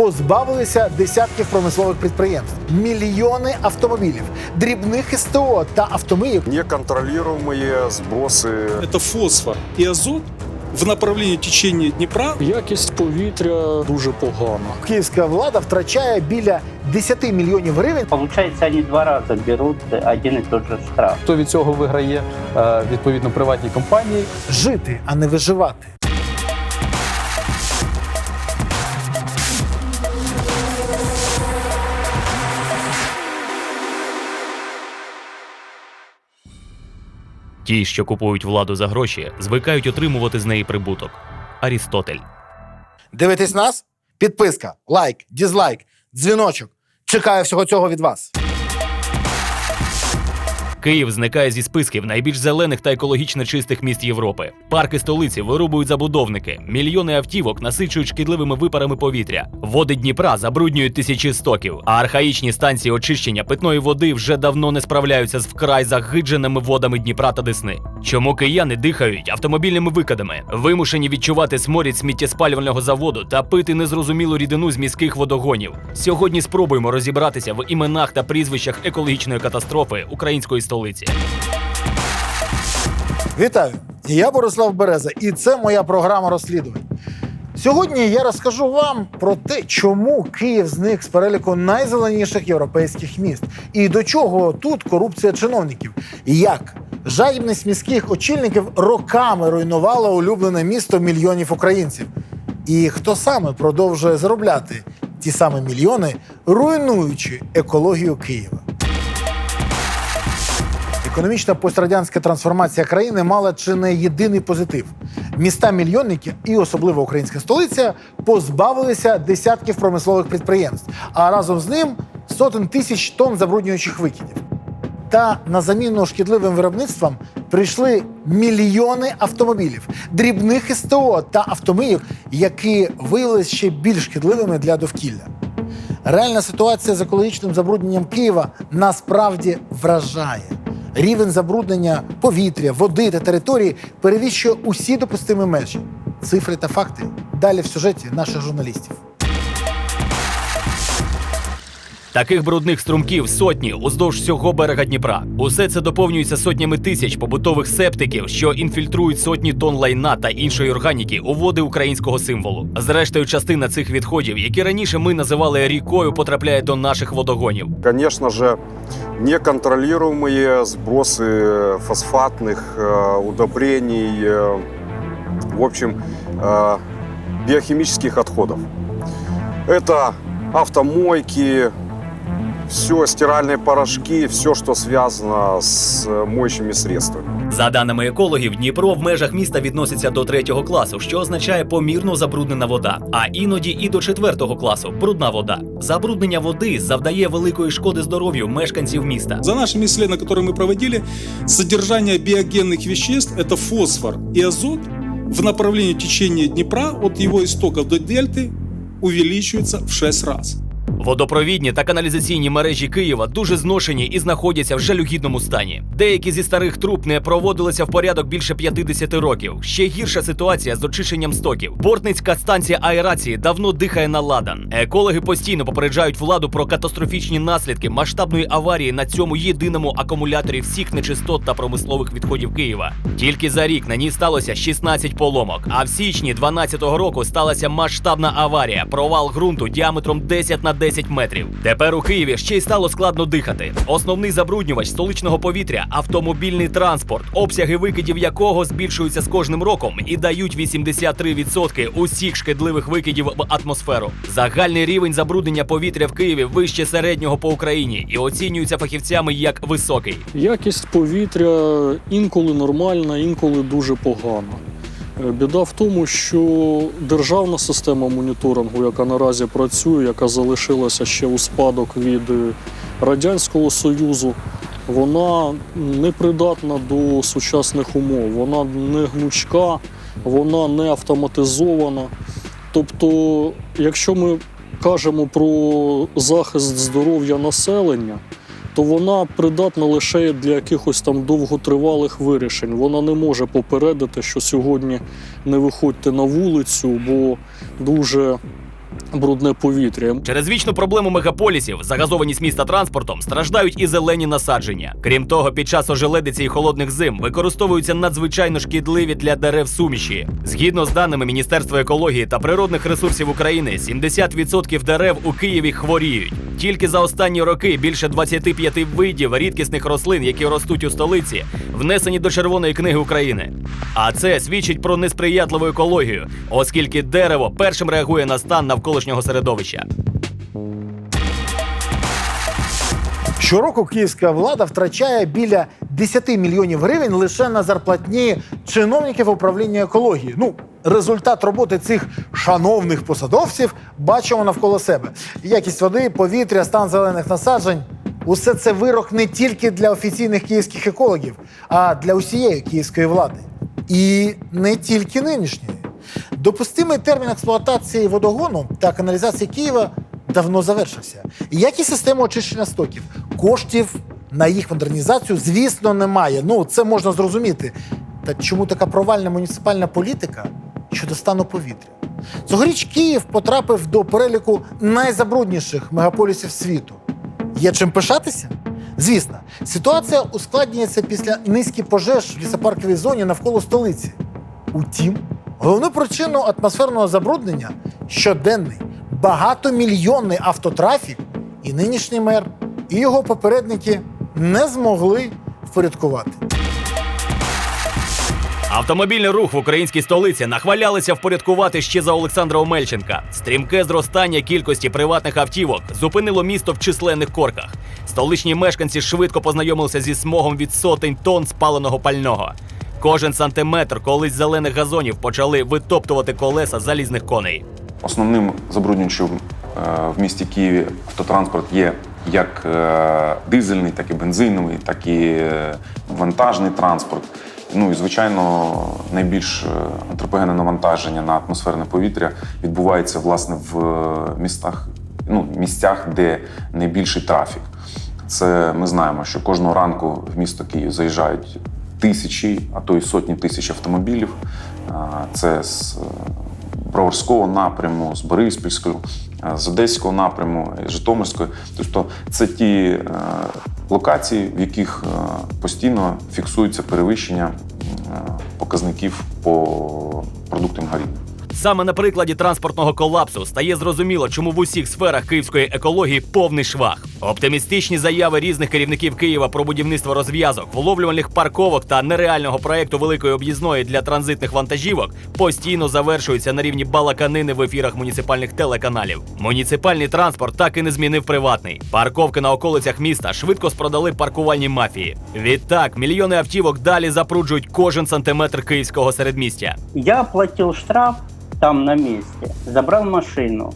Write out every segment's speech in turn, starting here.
позбавилися десятків промислових підприємств, мільйони автомобілів, дрібних СТО та автомиїв. Неконтролируемые сбросы Это фосфор и азот в направлении течения Днепра Якість повітря дуже погана. Київська влада втрачає біля 10 мільйонів гривень. Получается, они два раза берут один и тот же штраф. Хто від цього виграє е, відповідно приватні компанії, Жити, а не виживати. Ті, що купують владу за гроші, звикають отримувати з неї прибуток. Арістотель. Дивитесь нас? Підписка, лайк, дізлайк, дзвіночок. Чекаю всього цього від вас. Київ зникає зі списків найбільш зелених та екологічно чистих міст Європи. Парки столиці вирубують забудовники, мільйони автівок насичують шкідливими випарами повітря. Води Дніпра забруднюють тисячі стоків, а архаїчні станції очищення питної води вже давно не справляються з вкрай загидженими водами Дніпра та Десни. Чому кияни дихають автомобільними викидами, вимушені відчувати сморід сміттєспалювального заводу та пити незрозумілу рідину з міських водогонів? Сьогодні спробуємо розібратися в іменах та прізвищах екологічної катастрофи української столиці. Вітаю! Я Борислав Береза, і це моя програма розслідувань. Сьогодні я розкажу вам про те, чому Київ зник з переліку найзеленіших європейських міст, і до чого тут корупція чиновників, і як жадібність міських очільників роками руйнувала улюблене місто мільйонів українців. І хто саме продовжує заробляти ті самі мільйони, руйнуючи екологію Києва. Економічна пострадянська трансформація країни мала чи не єдиний позитив. Міста мільйонники і особливо українська столиця позбавилися десятків промислових підприємств, а разом з ним сотень тисяч тонн забруднюючих викидів. Та на заміну шкідливим виробництвам прийшли мільйони автомобілів, дрібних СТО та автомиїв, які виявилися ще більш шкідливими для довкілля. Реальна ситуація з екологічним забрудненням Києва насправді вражає. Рівень забруднення повітря, води та території перевіщує усі допустимі межі. Цифри та факти далі в сюжеті наших журналістів. Таких брудних струмків сотні уздовж всього берега Дніпра. Усе це доповнюється сотнями тисяч побутових септиків, що інфільтрують сотні тонн лайна та іншої органіки у води українського символу. Зрештою, частина цих відходів, які раніше ми називали рікою, потрапляє до наших водогонів. Конечно же, неконтролируемые сбросы фосфатных э, удобрений, э, в общем, э, биохимических отходов. Это автомойки, все, стиральные порошки, все, что связано с э, моющими средствами. За даними екологів, Дніпро в межах міста відноситься до третього класу, що означає помірно забруднена вода, а іноді і до четвертого класу брудна вода. Забруднення води завдає великої шкоди здоров'ю мешканців міста. За нашими исследованиями, которые мы проводили, содержание биогенных веществ – это фосфор и азот в направлении течения Днепра от его истоков до дельты увеличивается в 6 раз. Водопровідні та каналізаційні мережі Києва дуже зношені і знаходяться в жалюгідному стані. Деякі зі старих труб не проводилися в порядок більше 50 років. Ще гірша ситуація з очищенням стоків. Бортницька станція аерації давно дихає на ладан. Екологи постійно попереджають владу про катастрофічні наслідки масштабної аварії на цьому єдиному акумуляторі всіх нечистот та промислових відходів Києва. Тільки за рік на ній сталося 16 поломок. А в січні 12-го року сталася масштабна аварія, провал ґрунту діаметром 10 на 10 метрів. Тепер у Києві ще й стало складно дихати. Основний забруднювач столичного повітря автомобільний транспорт, обсяги викидів якого збільшуються з кожним роком і дають 83% усіх шкідливих викидів в атмосферу. Загальний рівень забруднення повітря в Києві вище середнього по Україні і оцінюється фахівцями як високий. Якість повітря інколи нормальна, інколи дуже погана. Е, Біда в тому, що державна система моніторингу, яка наразі працює, яка залишилася ще у спадок від е, Радянського Союзу, вона не придатна до сучасних умов. Вона не гнучка, вона не автоматизована. Тобто, якщо ми кажемо про захист здоров'я населення, то вона придатна лише для якихось там довготривалих вирішень. Вона не може попередити, що сьогодні не виходьте на вулицю, бо дуже брудне повітря. Через вічну проблему мегаполісів, загазованість міста транспортом, страждають і зелені насадження. Крім того, під час ожеледиці і холодних зим використовуються надзвичайно шкідливі для дерев суміші. Згідно з даними Міністерства екології та природних ресурсів України, 70% дерев у Києві хворіють. Тільки за останні роки більше 25 видів рідкісних рослин, які ростуть у столиці, внесені до Червоної книги України. А це свідчить про несприятливу екологію, оскільки дерево першим реагує на стан навколишнього середовища. Щороку київська влада втрачає біля 10 мільйонів гривень лише на зарплатні чиновників управління екології. Ну, результат роботи цих шановних посадовців бачимо навколо себе. Якість води, повітря, стан зелених насаджень. Усе це вирок не тільки для офіційних київських екологів, а для усієї київської влади. І не тільки нинішньої. Допустимий термін експлуатації водогону та каналізації Києва давно завершився. Як і система очищення стоків, коштів на їх модернізацію, звісно, немає. Ну, це можна зрозуміти. Та чому така провальна муніципальна політика щодо стану повітря? Цьогоріч Київ потрапив до переліку найзабрудніших мегаполісів світу. Є чим пишатися? Звісно, ситуація ускладнюється після низки пожеж в лісопарковій зоні навколо столиці. Утім, головну причину атмосферного забруднення щоденний багатомільйонний автотрафік, і нинішній мер, і його попередники не змогли впорядкувати. Автомобільний рух в українській столиці нахвалялися впорядкувати ще за Олександра Омельченка. Стрімке зростання кількості приватних автівок зупинило місто в численних корках. Столичні мешканці швидко познайомилися зі смогом від сотень тонн спаленого пального. Кожен сантиметр колись зелених газонів почали витоптувати колеса залізних коней. Основним забруднювачем е, в місті Києві автотранспорт є як е, дизельний, так і бензиновий, так і е, вантажний транспорт. Ну і звичайно, найбільш е, антропогенне навантаження на атмосферне повітря відбувається власне в е, містах, ну місцях, де найбільший трафік. Це ми знаємо, що кожного ранку в місто Київ заїжджають тисячі, а то й сотні тисяч автомобілів. Це з е, Броварського напряму, з Бориспільського, е, з Одеського напряму, з Житомирської. Тобто це ті е, локації, в яких е, постійно фіксується перевищення показників по продуктам горіння. Саме на прикладі транспортного колапсу стає зрозуміло, чому в усіх сферах київської екології повний швах. Оптимістичні заяви різних керівників Києва про будівництво розв'язок, вловлювальних парковок та нереального проекту великої об'їзної для транзитних вантажівок постійно завершуються на рівні балаканини в ефірах муніципальних телеканалів. Муніципальний транспорт так і не змінив приватний. Парковки на околицях міста швидко спродали паркувальні мафії. Відтак мільйони автівок далі запруджують кожен сантиметр київського середмістя. Я оплатил штраф там на месте, забрал машину.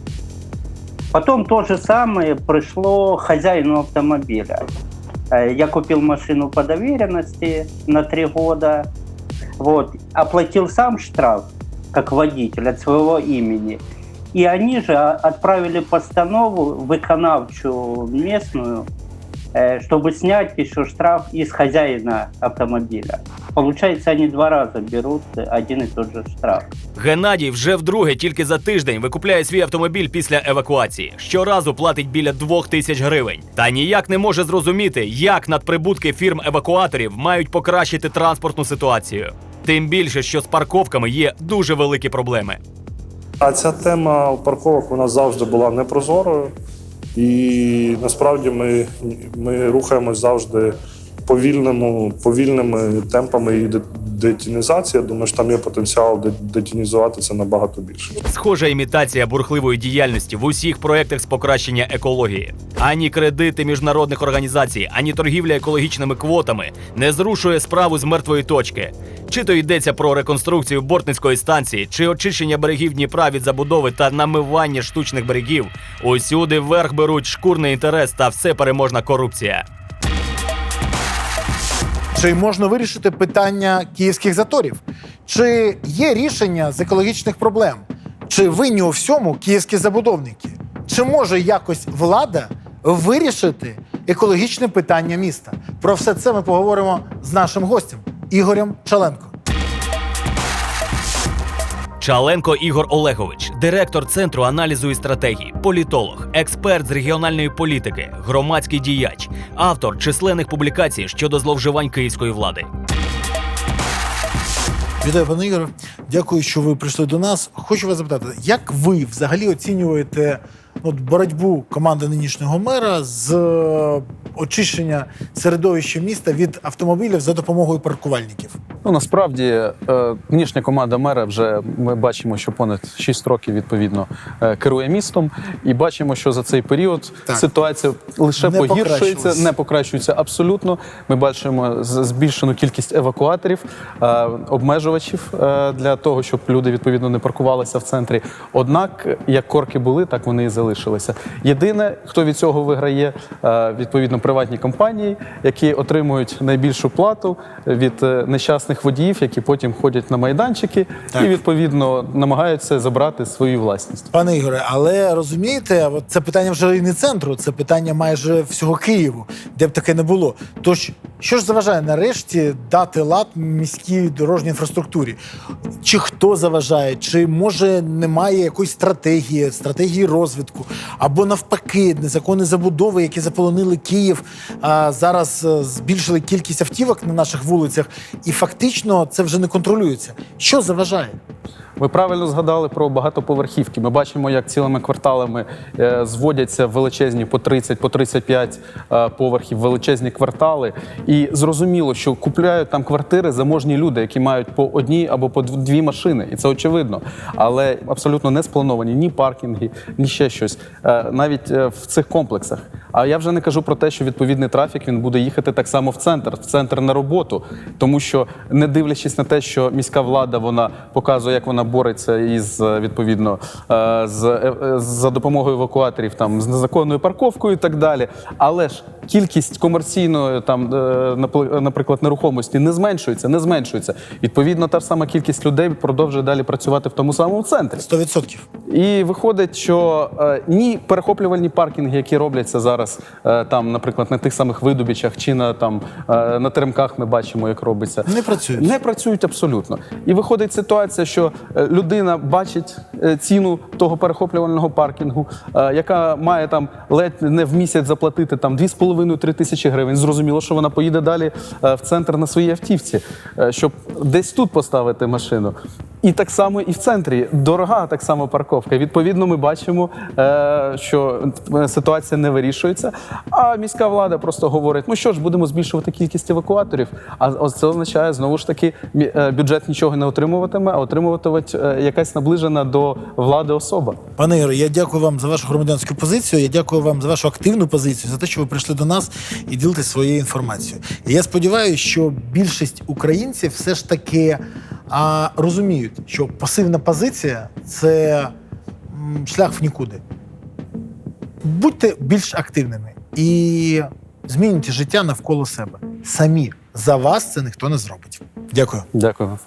Потом то же самое пришло хозяину автомобиля. Э, Я купил машину по доверенности на три года. Вот, оплатил сам штраф, как водитель от своего имени. И они же отправили постанову выконавчую местную, э, чтобы снять еще штраф из хозяина автомобиля. Получается, они два раза берут один и тот же штраф. Геннадій вже вдруге тільки за тиждень викупляє свій автомобіль після евакуації. Щоразу платить біля двох тисяч гривень. Та ніяк не може зрозуміти, як надприбутки фірм евакуаторів мають покращити транспортну ситуацію. Тим більше, що з парковками є дуже великі проблеми. А ця тема парковок вона завжди була непрозорою, і насправді ми, ми рухаємось завжди повільними, повільними темпами її де- детінізації. Думаю, що там є потенціал де- детінізувати це набагато більше. Схожа імітація бурхливої діяльності в усіх проєктах з покращення екології. Ані кредити міжнародних організацій, ані торгівля екологічними квотами не зрушує справу з мертвої точки. Чи то йдеться про реконструкцію бортницької станції, чи очищення берегів Дніпра від забудови та намивання штучних берегів. Усюди вверх беруть шкурний інтерес та всепереможна корупція. Чи можна вирішити питання київських заторів? Чи є рішення з екологічних проблем? Чи винні у всьому київські забудовники? Чи може якось влада вирішити екологічне питання міста? Про все це ми поговоримо з нашим гостем Ігорем Чаленко. Чаленко Ігор Олегович, директор центру аналізу і стратегії, політолог, експерт з регіональної політики, громадський діяч, автор численних публікацій щодо зловживань київської влади. Вітаю, пане Ігор. Дякую, що ви прийшли до нас. Хочу вас запитати, як ви взагалі оцінюєте от, боротьбу команди нинішнього мера з е, очищення середовища міста від автомобілів за допомогою паркувальників? Ну насправді е, нинішня команда мера вже ми бачимо, що понад 6 років відповідно е, керує містом, і бачимо, що за цей період Так. ситуація лише Не погіршується, не покращується абсолютно. Ми бачимо збільшену кількість евакуаторів, обмежувачів для того, щоб люди відповідно не паркувалися в центрі. Однак, як корки були, так вони і залишилися. Єдине, хто від цього виграє, е, відповідно приватні компанії, які отримують найбільшу плату від е, нещасних водіїв, які потім ходять на майданчики Так. і відповідно намагаються забрати свою власність. Пане Ігоре, але розумієте, от це питання вже і не центру, це питання майже всього Києву, де б таке не було. Тож, що ж заважає нарешті дати лад міській дорожній інфраструктурі? Чи хто заважає, чи може немає якоїсь стратегії, стратегії розвитку, або навпаки, незаконні забудови, які заполонили Київ, а зараз е, збільшили кількість автівок на наших вулицях, і фактично це вже не контролюється. Що заважає? Ви правильно згадали про багатоповерхівки. Ми бачимо, як цілими кварталами е, зводяться величезні по 30, по 35 е, поверхів, величезні квартали. І зрозуміло, що купляють там квартири заможні люди, які мають по одній або по дв- дві машини, і це очевидно. Але абсолютно не сплановані ні паркінги, ні ще щось, е, навіть в цих комплексах. А я вже не кажу про те, що відповідний трафік він буде їхати так само в центр, в центр на роботу, тому що не дивлячись на те, що міська влада вона показує, як вона бореться із е, відповідно е, з, е, за допомогою евакуаторів, там з незаконною парковкою і так далі. Але ж кількість комерційної там, наприклад, нерухомості не зменшується, не зменшується. Відповідно, та ж сама кількість людей продовжує далі працювати в тому самому центрі. 100%. І виходить, що ні перехоплювальні паркінги, які робляться зараз, е, там, наприклад, на тих самих видобічах чи на там е, на теремках, ми бачимо, як робиться. Не працюють. Не працюють абсолютно. І виходить ситуація, що е, людина бачить ціну того перехоплювального паркінгу, яка має там ледь не в місяць заплатити там 2,5-3 тисячі гривень. Зрозуміло, що вона поїде далі в центр на своїй автівці, щоб десь тут поставити машину. І так само і в центрі дорога так само парковка. Відповідно, ми бачимо, е, що е, ситуація не вирішується. А міська влада просто говорить: ну що ж, будемо збільшувати кількість евакуаторів. А це означає знову ж таки, е, бюджет нічого не отримуватиме, а отримуватиме е, якась наближена до влади особа. Пане Ігоре, я дякую вам за вашу громадянську позицію. Я дякую вам за вашу активну позицію, за те, що ви прийшли до нас і ділитесь своєю інформацією. І я сподіваюся, що більшість українців все ж таки а, розуміють, що пасивна позиція це шлях в нікуди. Будьте більш активними і змінюйте життя навколо себе. Самі за вас це ніхто не зробить. Дякую. Дякую.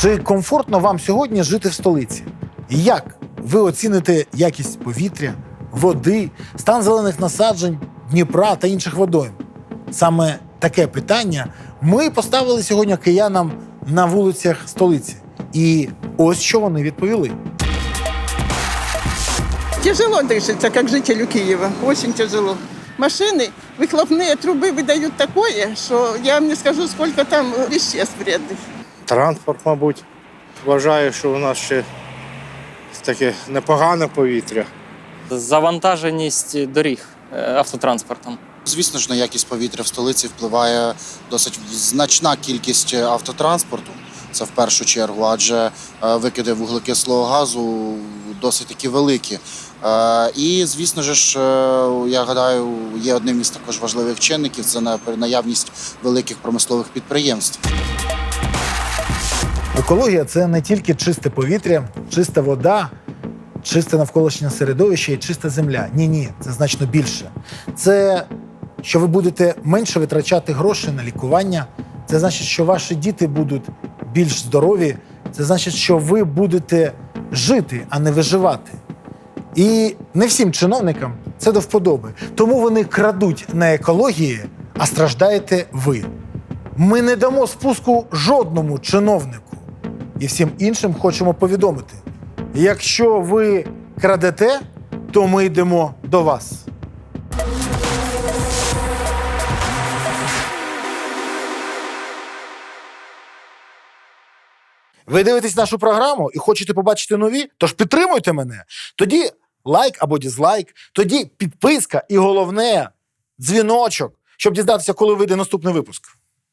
Чи комфортно вам сьогодні жити в столиці? І як ви оціните якість повітря, води, стан зелених насаджень, Дніпра та інших водойм? Саме таке питання ми поставили сьогодні киянам на вулицях столиці. І ось що вони відповіли. Тяжело дышится, как жителю Киева. Очень тяжело. Машины, выхлопные трубы выдают такое, что я вам не скажу, сколько там веществ вредных. Транспорт, мабуть. Вважаю, що у нас ще таке непогане повітря. Завантаженість доріг е, автотранспортом. Звісно ж, на якість повітря в столиці впливає досить значна кількість автотранспорту. Це в першу чергу, адже е, викиди вуглекислого газу досить таки великі. Е, І, звісно ж, е, я гадаю, є одним із також важливих чинників це на- наявність великих промислових підприємств. Екологія це не тільки чисте повітря, чиста вода, чисте навколишнє середовище і чиста земля. Ні, ні, це значно більше. Це що ви будете менше витрачати гроші на лікування. Це значить, що ваші діти будуть більш здорові. Це значить, що ви будете жити, а не виживати. І не всім чиновникам це до вподоби. Тому вони крадуть на екології, а страждаєте ви. Ми не дамо спуску жодному чиновнику. і всім іншим хочемо повідомити: якщо ви крадете, то ми йдемо до вас. Ви дивитесь нашу програму і хочете побачити нові? Тож підтримуйте мене. Тоді лайк або дізлайк, тоді підписка і головне дзвіночок, щоб дізнатися, коли вийде наступний випуск.